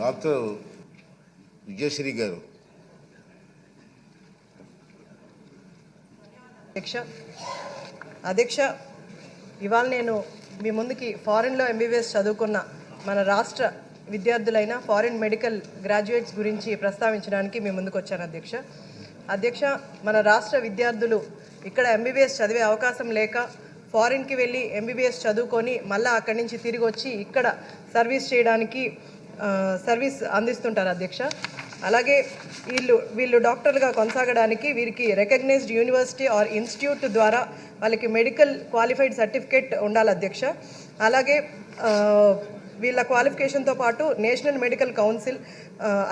Doctor Vijayasri గారు. అధ్యక్ష అధ్యక్ష ఇవాళ నేను మీ ముందుకి ఫారిన్లో ఎంబీబీఎస్ చదువుకున్న మన రాష్ట్ర విద్యార్థులైన ఫారిన్ మెడికల్ గ్రాడ్యుయేట్స్ గురించి ప్రస్తావించడానికి మీ ముందుకు వచ్చాను అధ్యక్ష. అధ్యక్ష మన రాష్ట్ర విద్యార్థులు ఇక్కడ ఎంబీబీఎస్ చదివే అవకాశం లేక ఫారిన్కి వెళ్ళి ఎంబీబీఎస్ చదువుకొని మళ్ళీ అక్కడి నుంచి తిరిగి వచ్చి ఇక్కడ సర్వీస్ చేయడానికి సర్వీస్ అందిస్తుంటారు అధ్యక్ష. అలాగే వీళ్ళు వీళ్ళు డాక్టర్లుగా కొనసాగడానికి వీరికి రికగ్నైజ్డ్ యూనివర్సిటీ ఆర్ ఇన్స్టిట్యూట్ ద్వారా వాళ్ళకి మెడికల్ క్వాలిఫైడ్ సర్టిఫికేట్ ఉండాలి అధ్యక్ష. అలాగే వీళ్ళ క్వాలిఫికేషన్తో పాటు నేషనల్ మెడికల్ కౌన్సిల్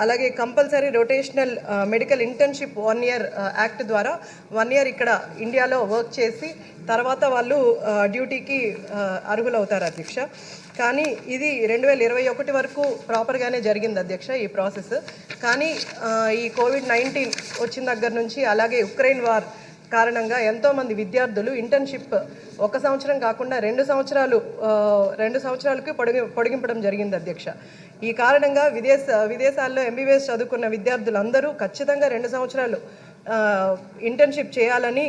అలాగే compulsory rotational medical internship one year act ద్వారా వన్ ఇయర్ ఇక్కడ ఇండియాలో వర్క్ చేసి తర్వాత వాళ్ళు డ్యూటీకి అర్హులవుతారు అధ్యక్ష. కానీ ఇది రెండు వేల ఇరవై ఒకటి వరకు ప్రాపర్గానే జరిగింది అధ్యక్ష ఈ ప్రాసెస్ కానీ ఈ కోవిడ్ నైన్టీన్ వచ్చిన దగ్గర నుంచి అలాగే ఉక్రెయిన్ వార్ కారణంగా ఎంతోమంది విద్యార్థులు ఇంటర్న్షిప్ ఒక సంవత్సరం కాకుండా రెండు సంవత్సరాలు రెండు సంవత్సరాలకి పొడిగి పొడిగింపడం జరిగింది అధ్యక్ష. ఈ కారణంగా విదేశ విదేశాల్లో ఎంబీబీఎస్ చదువుకున్న విద్యార్థులందరూ ఖచ్చితంగా రెండు సంవత్సరాలు ఇంటర్న్షిప్ చేయాలని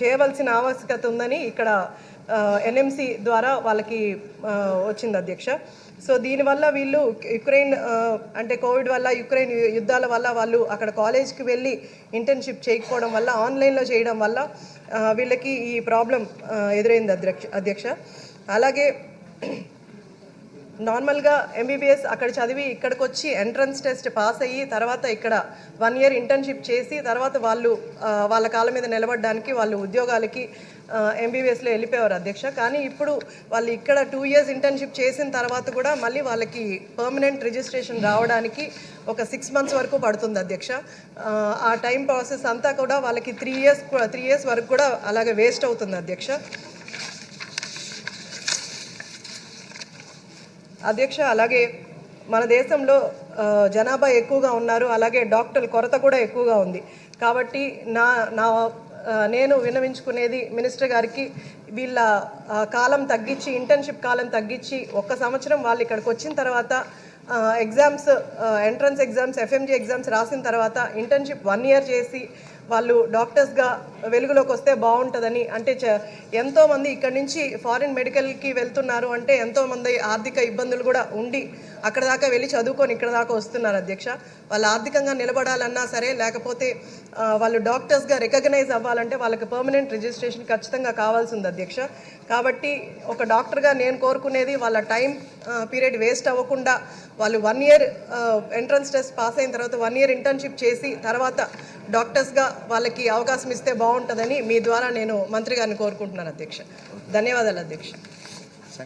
చేయవలసిన ఆవశ్యకత ఉందని ఇక్కడ ఎన్ఎంసి ద్వారా వాళ్ళకి వచ్చింది అధ్యక్ష. సో దీనివల్ల వీళ్ళు యుక్రెయిన్ అంటే కోవిడ్ వల్ల యుక్రెయిన్ యుద్ధాల వల్ల వాళ్ళు అక్కడ కాలేజ్కి వెళ్ళి ఇంటర్న్షిప్ చేయకపోవడం వల్ల ఆన్లైన్లో చేయడం వల్ల వీళ్ళకి ఈ ప్రాబ్లం ఎదురైంది అధ్యక్ష అధ్యక్ష. అలాగే నార్మల్గా ఎంబీబీఎస్ అక్కడ చదివి ఇక్కడికి వచ్చి ఎంట్రన్స్ టెస్ట్ పాస్ అయ్యి తర్వాత ఇక్కడ వన్ ఇయర్ ఇంటర్న్షిప్ చేసి తర్వాత వాళ్ళు వాళ్ళ కాళ్ళ మీద నిలబడడానికి వాళ్ళు ఉద్యోగాలకి ఎంబీబీఎస్లో వెళ్ళిపోయారు అధ్యక్ష. కానీ ఇప్పుడు వాళ్ళు ఇక్కడ టూ ఇయర్స్ ఇంటర్న్షిప్ చేసిన తర్వాత కూడా మళ్ళీ వాళ్ళకి పర్మనెంట్ రిజిస్ట్రేషన్ రావడానికి ఒక సిక్స్ మంత్స్ వరకు పడుతుంది అధ్యక్ష. ఆ టైం ప్రాసెస్ అంతా కూడా వాళ్ళకి త్రీ ఇయర్స్ త్రీ ఇయర్స్ వరకు కూడా అలాగే వేస్ట్ అవుతుంది అధ్యక్ష. అధ్యక్ష అలాగే మన దేశంలో జనాభా ఎక్కువగా ఉన్నారు. అలాగే డాక్టర్ల కొరత కూడా ఎక్కువగా ఉంది. కాబట్టి నా నా నేను విన్నవించుకునేది మినిస్టర్ గారికి వీళ్ళ కాలం తగ్గించి ఇంటర్న్షిప్ కాలం తగ్గించి ఒక్క సంవత్సరం వాళ్ళు ఇక్కడికి వచ్చిన తర్వాత exams entrance exams FMG exams రాసిన తర్వాత ఇంటర్న్షిప్ వన్ ఇయర్ చేసి వాళ్ళు డాక్టర్స్గా వెలుగులోకి వస్తే బాగుంటుందని. అంటే చ- ఎంతోమంది ఇక్కడి నుంచి ఫారిన్ మెడికల్కి వెళ్తున్నారు అంటే ఎంతోమంది ఆర్థిక ఇబ్బందులు కూడా ఉండి అక్కడ దాకా వెళ్ళి చదువుకొని ఇక్కడ దాకా వస్తున్నారు అధ్యక్ష. వాళ్ళు ఆర్థికంగా నిలబడాలన్నా సరే లేకపోతే వాళ్ళు డాక్టర్స్గా రికగ్నైజ్ అవ్వాలంటే వాళ్ళకి పర్మనెంట్ రిజిస్ట్రేషన్ ఖచ్చితంగా కావాల్సి ఉంది అధ్యక్ష. కాబట్టి ఒక డాక్టర్గా నేను కోరుకునేది వాళ్ళ టైం పీరియడ్ వేస్ట్ అవ్వకుండా వాళ్ళు one year entrance test pass అయిన తర్వాత వన్ ఇయర్ ఇంటర్న్షిప్ చేసి తర్వాత డాక్టర్స్గా వాళ్ళకి అవకాశం ఇస్తే బాగుంటుందని మీ ద్వారా నేను మంత్రి గారిని కోరుకుంటున్నాను అధ్యక్ష. ధన్యవాదాలు అధ్యక్ష.